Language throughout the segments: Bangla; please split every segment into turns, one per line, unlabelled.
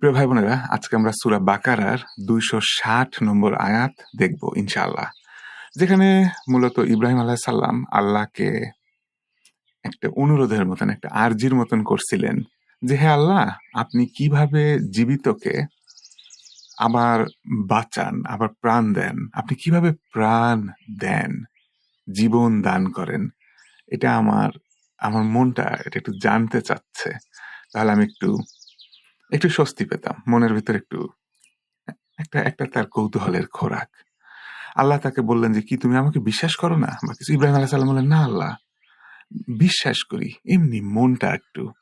প্রিয় ভাই বোনেরা আজকে আমরা সুরা বাকারার দুইশো ষাট নম্বর আয়াত দেখব ইনশাআল্লাহ। যেখানে মূলত ইব্রাহিম আলাহ সাল্লাম আল্লাহকে একটা অনুরোধের মতন, একটা আর্জির মতন করছিলেন যে, হে আল্লাহ, আপনি কীভাবে জীবিতকে আবার বাঁচান, আবার প্রাণ দেন? আপনি কীভাবে প্রাণ দেন, জীবন দান করেন? এটা আমার আমার মনটা, এটা একটু জানতে চাচ্ছে। তাহলে আমি একটু একটু স্বস্তি পেতাম, মনের ভিতর একটু, একটা একটা তার কৌতূহলের খোরাক। আল্লাহ তাকে বললেন যে, কি তুমি আমাকে বিশ্বাস করো না? বা কিছু। ইব্রাহিম আলাহ সাল্লাম বললেন, না আল্লাহ, বিশ্বাস করি, এমনি মনটা একটু।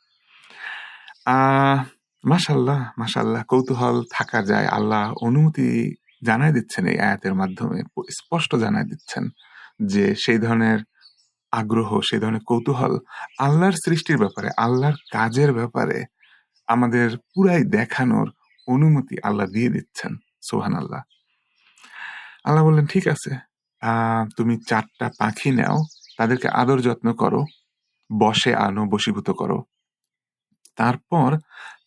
আহ মাসাল্লাহ মাসাল্লাহ কৌতূহল থাকা যায়। আল্লাহ অনুমতি জানাই দিচ্ছেন এই আয়াতের মাধ্যমে, স্পষ্ট জানাই দিচ্ছেন যে, সেই ধরনের আগ্রহ, সেই ধরনের কৌতূহল আল্লাহর সৃষ্টির ব্যাপারে, আল্লাহর কাজের ব্যাপারে আমাদের পুরাই দেখানোর অনুমতি আল্লাহ দিয়ে দিচ্ছেন সোহান আল্লাহ আল্লাহ বললেন ঠিক আছে তুমি চারটা পাখি নাও তাদেরকে আদর যত্ন করো বসে আনো বশীভূত করো। তারপর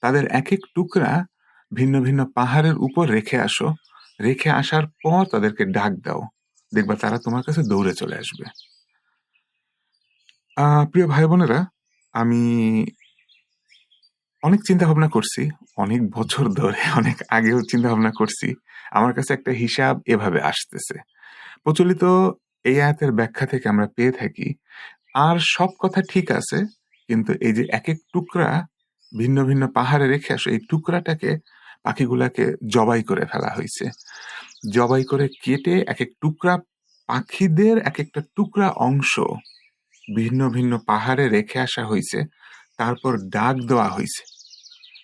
তাদের এক এক টুকরা ভিন্ন ভিন্ন পাহাড়ের উপর রেখে আসো রেখে আসার পর তাদেরকে ডাক দাও দেখবা তারা তোমার কাছে দৌড়ে চলে আসবে। আহ, প্রিয় ভাই বোনেরা আমি অনেক চিন্তা ভাবনা করছি, অনেক বছর ধরে, অনেক আগেও চিন্তা ভাবনা করছি। আমার কাছে একটা হিসাব এভাবে আসতেছে। প্রচলিত এই আয়াতের ব্যাখ্যা থেকে আমরা পেয়ে থাকি, আর সব কথা ঠিক আছে, কিন্তু এই যে এক এক টুকরা ভিন্ন ভিন্ন পাহাড়ে রেখে আসো, এই টুকরাটাকে, পাখিগুলাকে জবাই করে ফেলা হয়েছে। জবাই করে কেটে এক এক টুকরা পাখিদের এক একটা টুকরা অংশ ভিন্ন ভিন্ন পাহাড়ে রেখে আসা হয়েছে। তারপর ডাক দেওয়া হয়েছে।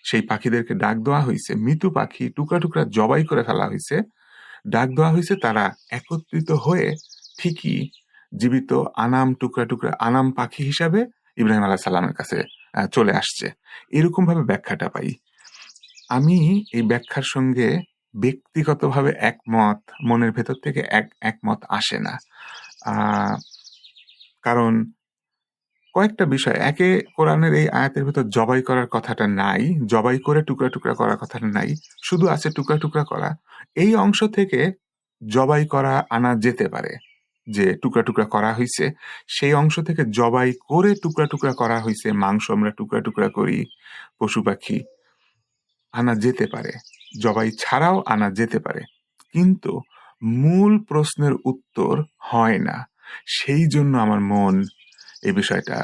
সেই পাখিদেরকে ডাক দেওয়া হয়েছে। মৃত্যু পাখি টুকরা টুকরা জবাই করে ফেলা হয়েছে। ডাক দেওয়া হয়েছে, তারা একত্রিত হয়ে ঠিকই জীবিত আনাম টুকরা টুকরা আনাম পাখি হিসাবে ইব্রাহিম আলাহ সাল্লামের কাছে চলে আসছে। এরকম ভাবে ব্যাখ্যাটা পাই। আমি এই ব্যাখ্যার সঙ্গে ব্যক্তিগতভাবে একমত, মনের ভেতর থেকে এক, একমত আসে না। কারণ কয়েকটা বিষয়। একে কোরআনের এই আয়াতের ভিতর জবাই করার কথাটা নাই, জবাই করে টুকরা টুকরা করার কথাটা নাই, শুধু আছে টুকরা টুকরা করা। এই অংশ থেকে জবাই করা আনা যেতে পারে, যে টুকরা টুকরা করা হয়েছে সেই অংশ থেকে জবাই করে টুকরা টুকরা করা হয়েছে মাংস আমরা টুকরা টুকরা করি, পশু পাখি আনা যেতে পারে, জবাই ছাড়াও আনা যেতে পারে। কিন্তু মূল প্রশ্নের উত্তর হয় না। সেই জন্য আমার মন এই বিষয়টা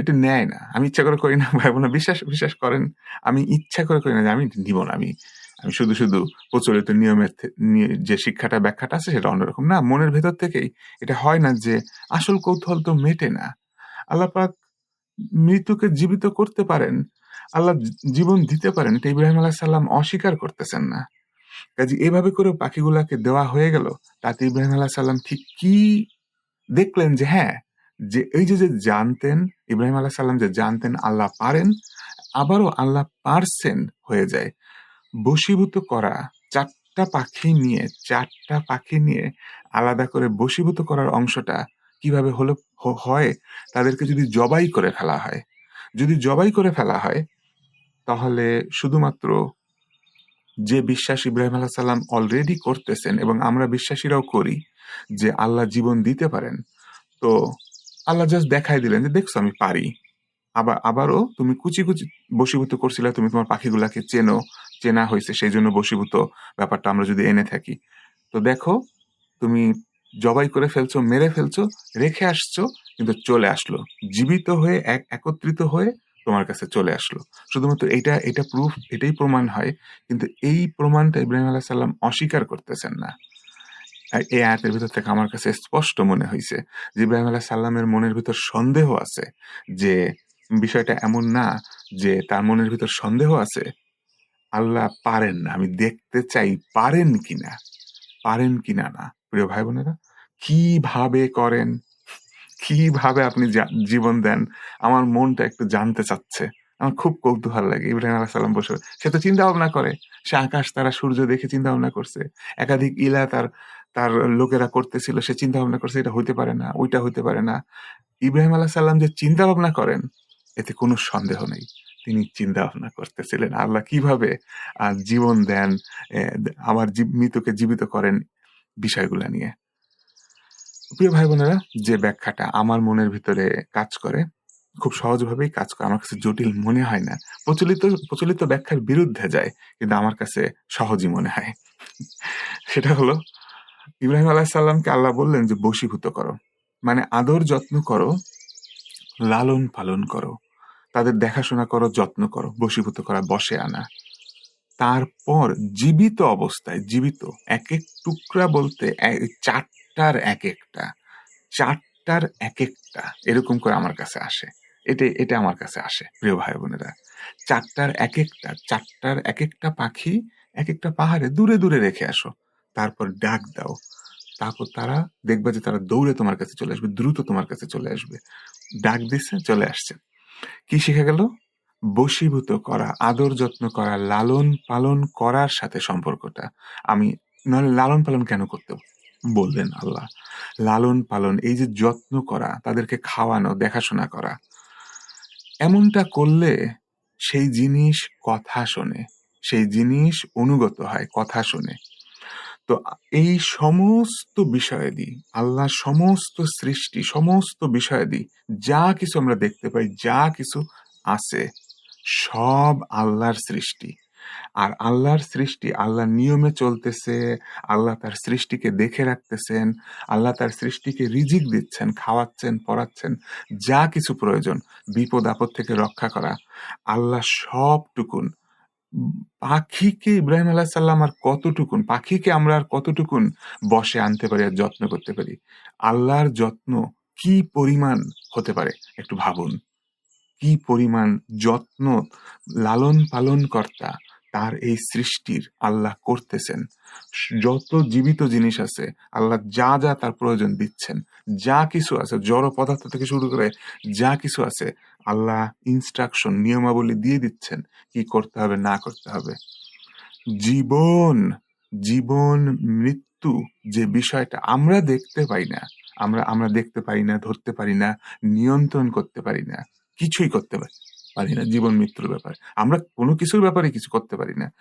এটা নেয় না। আমি ইচ্ছা করে করি না ভাই বোনা বিশ্বাস বিশ্বাস করেন। আমি ইচ্ছা করে করি না যে আমি নিব না, আমি আমি শুধু শুধু প্রচলিত নিয়মের যে শিক্ষাটা, ব্যাখ্যাটা আছে সেটা অন্যরকম। না, মনের ভেতর থেকেই এটা হয় না যে আসল কৌতূহল তো মেটে না। আল্লাপাক মৃত্যুকে জীবিত করতে পারেন, আল্লাহ জীবন দিতে পারেন, এটা ইব্রাহিম আলাহ সাল্লাম অস্বীকার করতেছেন না। কাজে এভাবে করে পাখিগুলাকে দেওয়া হয়ে গেল, তাতে ইব্রাহিম আলাহ সাল্লাম ঠিক কি দেখলেন যে হ্যাঁ যে এই যে যে জানতেন ইব্রাহিম আলাহ সাল্লাম যে জানতেন আল্লাহ পারেন, আবারও আল্লাহ পারছেন হয়ে যায়। বশীভূত করা, চারটা পাখি নিয়ে, চারটা পাখি নিয়ে আলাদা করে বশীভূত করার অংশটা কীভাবে হলো হয়, তাদেরকে যদি জবাই করে ফেলা হয়। যদি জবাই করে ফেলা হয়, তাহলে শুধুমাত্র যে বিশ্বাস ইব্রাহিম আলাহ সাল্লাম অলরেডি করতেছেন এবং আমরা বিশ্বাসীরাও করি যে আল্লাহ জীবন দিতে পারেন, তো আল্লাহ জাস্ট দেখাই দিলেন যে, দেখছ, আমি পারি। আবার, আবারও তুমি কুচি কুচি বসীভূত করছিলে, তুমি তোমার পাখিগুলাকে চেনো, চেনা হয়েছে, সেই জন্য বসীভূত ব্যাপারটা আমরা যদি এনে থাকি। তো দেখো, তুমি জবাই করে ফেলছো, মেরে ফেলছো, রেখে আসছো, কিন্তু চলে আসলো। জীবিত হয়ে, এক, একত্রিত হয়ে তোমার কাছে চলে আসলো। শুধুমাত্র এটা এটা প্রুফ এটাই প্রমাণ হয়, কিন্তু এই প্রমাণটা ইব্রাহিম আলাহ সাল্লাম অস্বীকার করতেছেন না। আর এই আয়াতের ভিতর থেকে আমার কাছে স্পষ্ট মনে হয়েছে যে ইব্রাহিম আলাহ সাল্লামের মনের ভিতর সন্দেহ আছে যে বিষয়টা এমন না যে তার মনের ভিতর সন্দেহ আছে। আল্লাহ পারেন না, আমি দেখতে চাই পারেন কিনা পারেন কিনা না। প্রিয় ভাই বোনেরা, কীভাবে করেন? কীভাবে আপনি জীবন দেন? আমার মনটা একটু জানতে চাচ্ছে। আমার খুব কৌতূহল লাগে ইব্রাহিম আলাহ সাল্লাম বসে। সে তো চিন্তা ভাবনা করে। সে আকাশ, তারা, সূর্য দেখে চিন্তা ভাবনা করছে। একাধিক ইলা তার তার লোকেরা করতেছিল, সে চিন্তা ভাবনা করছে, এটা হইতে পারে না, ওইটা হইতে পারে না। ইব্রাহিম আলাহ সাল্লাম যে চিন্তা ভাবনা করেন, এতে কোনো সন্দেহ নেই। তিনি চিন্তা ভাবনা করতেছিলেন, আল্লাহ কীভাবে জীবন দেন জীব- মৃতকে জীবিত করেন বিষয়গুলো নিয়ে? প্রিয় ভাই বোনেরা যে ব্যাখ্যাটা আমার মনের ভিতরে কাজ করে, খুব সহজভাবেই কাজ করে, আমার কাছে জটিল মনে হয় না। প্রচলিত প্রচলিত ব্যাখ্যার বিরুদ্ধে যায়, কিন্তু আমার কাছে সহজই মনে হয়। সেটা হলো ইব্রাহিম আলাহিসাল্লামকে আল্লাহ বললেন যে, বশীভূত করো। মানে আদর যত্ন করো, লালন পালন করো। তাদের দেখাশোনা করো, যত্ন করো। বশীভূত করা, বসে আনা। তারপর জীবিত অবস্থায়, জীবিত এক এক টুকরা বলতে চারটার এক একটা চারটার এক একটা এরকম করে আমার কাছে আসে। এটা এটা আমার কাছে আসে, প্রিয় ভাই বোনেরা। চারটার এক একটা চারটার এক একটা পাখি এক একটা পাহাড়ে দূরে দূরে রেখে আসো। তারপর ডাক দাও। তারপর তারা দেখবে যে তারা দৌড়ে তোমার কাছে চলে আসবে, দ্রুত তোমার কাছে চলে আসবে। ডাক দিচ্ছে চলে আসছে। কি শিখে গেল? বশীভূত করা, আদর যত্ন করা, লালন পালন করার সাথে সম্পর্কটা। আমি নাহলে লালন পালন কেন করতে বললেন আল্লাহ? লালন পালন, এই যে যত্ন করা, তাদেরকে খাওয়ানো, দেখাশোনা করা। এমনটা করলে সেই জিনিস কথা শোনে, সেই জিনিস অনুগত হয়, কথা শোনে। তো এই সমস্ত বিষয়াদি, আল্লাহর সমস্ত সৃষ্টি, সমস্ত বিষয়াদি, যা কিছু আমরা দেখতে পাই, যা কিছু আছে, সব আল্লাহর সৃষ্টি। আর আল্লাহর সৃষ্টি আল্লাহর নিয়মে চলতেছে, আল্লাহ তার সৃষ্টিকে দেখে রাখতেছেন, আল্লাহ তার সৃষ্টিকে রিজিক দিচ্ছেন, খাওয়াচ্ছেন, পড়াচ্ছেন, যা কিছু প্রয়োজন, বিপদ আপদ থেকে রক্ষা করা, আল্লাহ সবটুকুন পাখিকে ইব্রাহিম আলাহ সাল্লাম আর কতটুকুন, পাখিকে আমরা আর কতটুকুন বসে আনতে পারি আর যত্ন করতে পারি? আল্লাহর যত্ন কি পরিমাণ হতে পারে? একটু ভাবুন। কি পরিমাণ যত্ন লালন পালন কর্তা তার এই সৃষ্টির আল্লাহ করতেছেন। যত জীবিত জিনিস আছে, আল্লাহ যা যা তার প্রয়োজন দিচ্ছেন। যা কিছু আছে, জড় পদার্থ থেকে শুরু করে যা কিছু আছে, আল্লাহ ইনস্ট্রাকশন নিয়মাবলী দিয়ে দিচ্ছেন কি করতে হবে, না করতে হবে। জীবন জীবন, মৃত্যু যে বিষয়টা আমরা দেখতে পাই না, আমরা আমরা দেখতে পারি না, ধরতে পারি না, নিয়ন্ত্রণ করতে পারি না, কিছুই করতে পারি পারি না, জীবন মৃত্যুর ব্যাপারে। আমরা কোনো কিছুর ব্যাপারে কিছু করতে পারি না।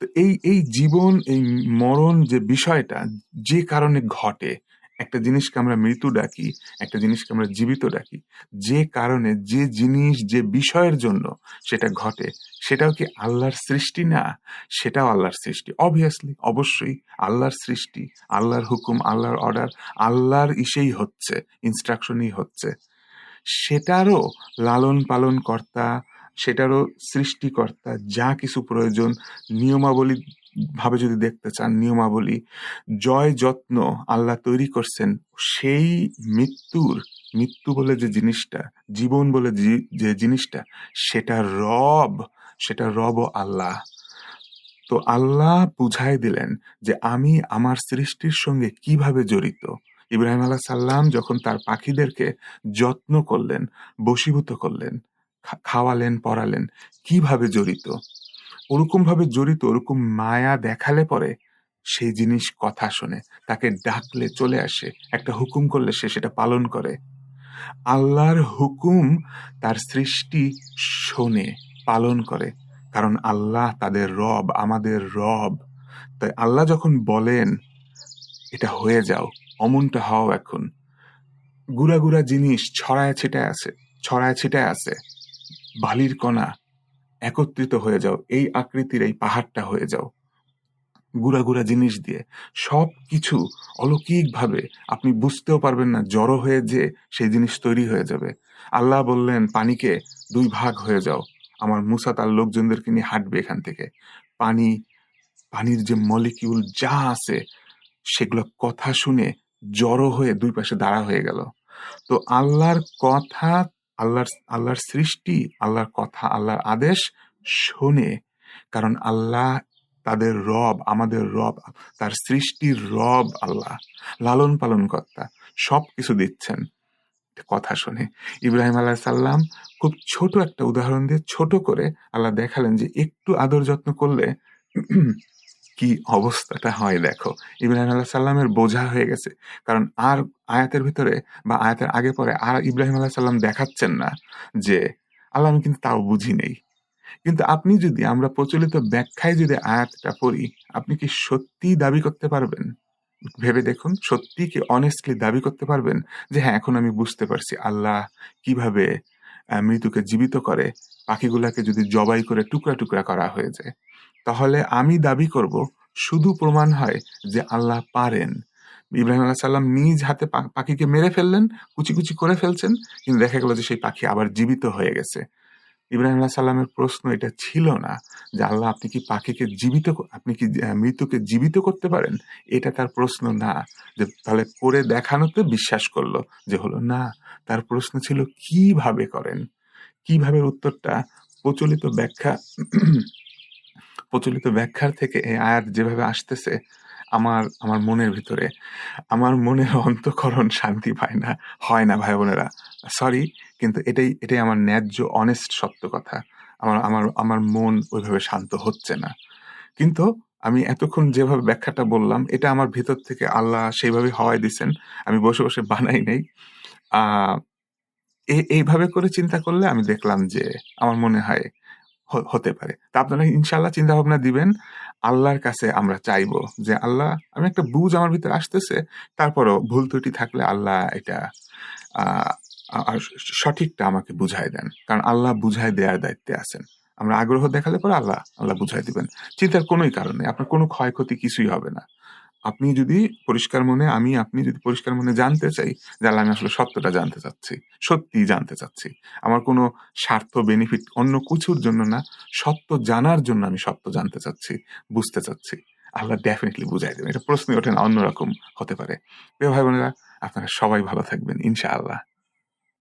তো এই এই জীবন, এই মরণ যে বিষয়টা, যে কারণে ঘটে, একটা জিনিসকে আমরা মৃত্যু ডাকি, একটা জিনিসকে আমরা জীবিত ডাকি, যে কারণে যে জিনিস, যে বিষয়ের জন্য সেটা ঘটে, সেটাও কি আল্লাহর সৃষ্টি না? সেটাও আল্লাহর সৃষ্টি। অবভিয়াসলি অবশ্যই আল্লাহর সৃষ্টি, আল্লাহর হুকুম, আল্লাহর অর্ডার আল্লাহর ইসেই হচ্ছে ইনস্ট্রাকশনই হচ্ছে। সেটারও লালন পালন কর্তা সেটারও সৃষ্টিকর্তা যা কিছু প্রয়োজন নিয়মাবলী ভাবে যদি দেখতে চান, নিয়মাবলী, জয়, যত্ন আল্লাহ তৈরি করছেন, সেই মৃত্যুর, মৃত্যু বলে যে জিনিসটা, জীবন বলে যে- জিনিসটা, সেটা রব সেটা রব আল্লাহ। তো আল্লাহ বুঝাই দিলেন যে আমি আমার সৃষ্টির সঙ্গে কীভাবে জড়িত ইব্রাহিম আলাহ সাল্লাম যখন তার পাখিদেরকে যত্ন করলেন, বশীভূত করলেন খাওয়ালেন, পড়ালেন, কীভাবে জড়িত? ওরকম ভাবে জড়িত, ওরকম মায়া দেখালে পরে সেই জিনিস কথা শোনে, তাকে ডাকলে চলে আসে, একটা হুকুম করলে সে সেটা পালন করে। আল্লাহর হুকুম তার সৃষ্টি শোনে, পালন করে, কারণ আল্লাহ তাদের রব, আমাদের রব। তাই আল্লাহ যখন বলেন, এটা হয়ে যাও অমনটা হও এখন। গুড়া গুড়া জিনিস ছড়ায় ছিটায় আছে, ছড়ায় ছিটায় আছে। বালির কণা, একত্রিত হয়ে যাও, এই আকৃতির এই পাহাড়টা হয়ে যাও। গুড়া গুড়া জিনিস দিয়ে সব কিছু অলৌকিকভাবে আপনি বুঝতেও পারবেন না, জড়ো হয়ে যে সেই জিনিস তৈরি হয়ে যাবে। আল্লাহ বললেন, পানিকে দুই ভাগ হয়ে যাও। আমার মুসা তার লোকজনদেরকে নিয়ে হাঁটবে এখান থেকে। পানি, পানির যে মলিকিউল যা আছে, সেগুলো কথা শুনে জড়ো হয়ে দুই পাশে দাঁড়া হয়ে গেল। তো আল্লাহর কথা, আল্লাহর আল্লাহর সৃষ্টি, আল্লাহর কথা, আল্লাহর আদেশ শোনে। কারণ আল্লাহ তাদের রব, আমাদের রব, তার সৃষ্টির রব আল্লাহ, লালন পালন কর্তা, সব কিছু দিচ্ছেন। কথা শুনে। ইব্রাহিম আলাহ সাল্লাম খুব ছোট একটা উদাহরণ দিয়ে ছোট করে আল্লাহ দেখালেন যে একটু আদর যত্ন করলে কি অবস্থাটা হয় দেখো ইব্রাহিম আলাহ সাল্লামের বোঝা হয়ে গেছে কারণ আর আয়াতের ভিতরে বা আয়াতের আগে পরে আর ইব্রাহিম আলাহ সাল্লাম দেখাচ্ছেন না যে আল্লাহ আমি কিন্তু তাও বুঝি নেই কিন্তু আপনি যদি আমরা প্রচলিত ব্যাখ্যায় যদি আয়াতটা পড়ি, আপনি কি সত্যিই দাবি করতে পারবেন? ভেবে দেখুন, সত্যি কি অনেস্টলি দাবি করতে পারবেন যে হ্যাঁ, এখন আমি বুঝতে পারছি আল্লাহ কীভাবে মৃত্যুকে জীবিত করে, পাখিগুলাকে যদি জবাই করে টুকরা, টুকরা করা হয়ে যায়। তাহলে আমি দাবি করব শুধু প্রমাণ হয় যে আল্লাহ পারেন। ইব্রাহিম আল্লাহ সাল্লাম নিজ হাতে পাখিকে মেরে ফেললেন, কুচি, কুচি করে ফেলছেন। কিন্তু দেখা গেল যে সেই পাখি আবার জীবিত হয়ে গেছে। ইব্রাহিম আলাইহিস সালামের প্রশ্ন এটা ছিল না যে আল্লাহ আপনি কি পাখিকে জীবিত আপনি কি মৃত্যুকে জীবিত করতে পারেন? এটা তার প্রশ্ন না। যে তাহলে করে দেখানোতে বিশ্বাস করল যে হলো না। তার প্রশ্ন ছিল কীভাবে করেন? কীভাবে উত্তরটা প্রচলিত ব্যাখ্যা প্রচলিত ব্যাখ্যার থেকে এই আয়াত যেভাবে আসতেছে আমার আমার মনের ভিতরে আমার মনের অন্তকরণ শান্তি পায় না, হয় না ভাই বোনেরা। সরি কিন্তু এটাই এটাই আমার ন্যায্য অনেস্ট সত্য কথা। আমার আমার আমার মন ওইভাবে শান্ত হচ্ছে না। কিন্তু আমি এতক্ষণ যেভাবে ব্যাখ্যাটা বললাম এটা আমার ভিতর থেকে আল্লাহ সেইভাবে হওয়ায় দিছেন। আমি বসে, বসে বানাই নাই। এইভাবে করে চিন্তা করলে আমি দেখলাম যে আমার মনে হয় হতে পারে। তা আপনারা ইনশাল্লাহ চিন্তা ভাবনা দিবেন। আল্লাহর কাছে আমরা চাইব যে আল্লাহ আমি একটা বুঝ আমার ভিতরে আসতেছে। তারপরও ভুল ত্রুটি থাকলে আল্লাহ এটা আ আ সঠিকটা আমাকে বুঝায় দেন। কারণ আল্লাহ বুঝায় দেওয়ার দায়িত্বে আছেন। আমরা আগ্রহ দেখালে পরে আল্লাহ, আল্লাহ বুঝাই দিবেন। চিন্তার কোনোই কারণ নেই। আপনার কোনো ক্ষয়ক্ষতি কিছুই হবে না। আপনি যদি পরিষ্কার মনে আমি আপনি যদি পরিষ্কার মনে জানতে চাই তাহলে আমি আসলে সত্যটা জানতে চাচ্ছি। সত্যি জানতে চাচ্ছি। আমার কোনো স্বার্থ বেনিফিট অন্য কিছুর জন্য না। সত্য জানার জন্য আমি সত্য জানতে চাচ্ছি, বুঝতে চাচ্ছি। আল্লাহ ডেফিনেটলি বুঝাই দেবেন। এটা প্রশ্নই ওঠে না অন্যরকম হতে পারে। প্রিয় ভাই বোনেরা আপনারা সবাই ভালো থাকবেন ইনশাআল্লাহ।